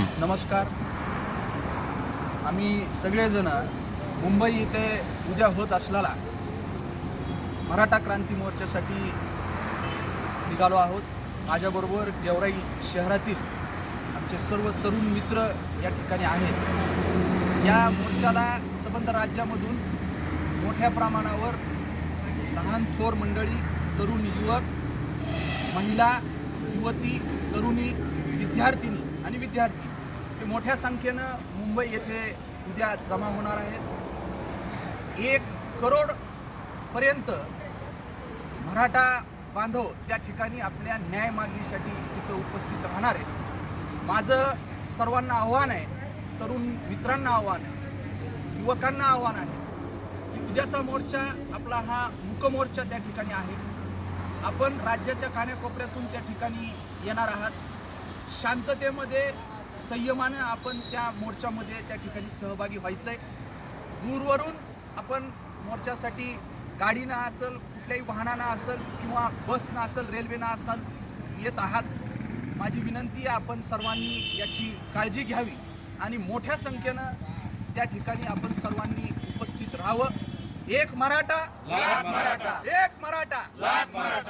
नमस्कार. आम्ही सगळेजण मुंबई इथे उद्या होत असलेला मराठा क्रांती मोर्चासाठी निघालो आहोत. माझ्याबरोबर गेवराई शहरातील आमचे सर्व तरुण मित्र या ठिकाणी आहेत. या मोर्चाला संबंध राज्यामधून मोठ्या प्रमाणावर लहान थोर मंडळी तरुण युवक महिला युवती तरुणी विद्यार्थिनी आणि विद्यार्थी ते मोठ्या संख्येनं मुंबई येथे उद्या जमा होणार आहेत. एक करोड पर्यंत मराठा बांधव त्या ठिकाणी आपल्या न्याय मागणीसाठी तिथं उपस्थित राहणार आहेत. माझं सर्वांना आव्हान आहे तरुण मित्रांना आव्हान आहे युवकांना आव्हान आहे की उद्याचा मोर्चा आपला हा मुकमोर्चा त्या ठिकाणी आहे. आपण राज्याच्या कानाकोपऱ्यातून त्या ठिकाणी येणार आहात. शांततेमध्ये संयमानं आपण त्या मोर्चामध्ये त्या ठिकाणी सहभागी व्हायचं आहे दूरवरून आपण मोर्चासाठी गाडीनं असेल कुठल्याही वाहनानं असेल किंवा बसनं असेल रेल्वेनं असेल येत आहात. माझी विनंती आहे आपण सर्वांनी याची काळजी घ्यावी आणि मोठ्या संख्येनं त्या ठिकाणी आपण सर्वांनी उपस्थित राहावं. एक मराठा एक मराठा.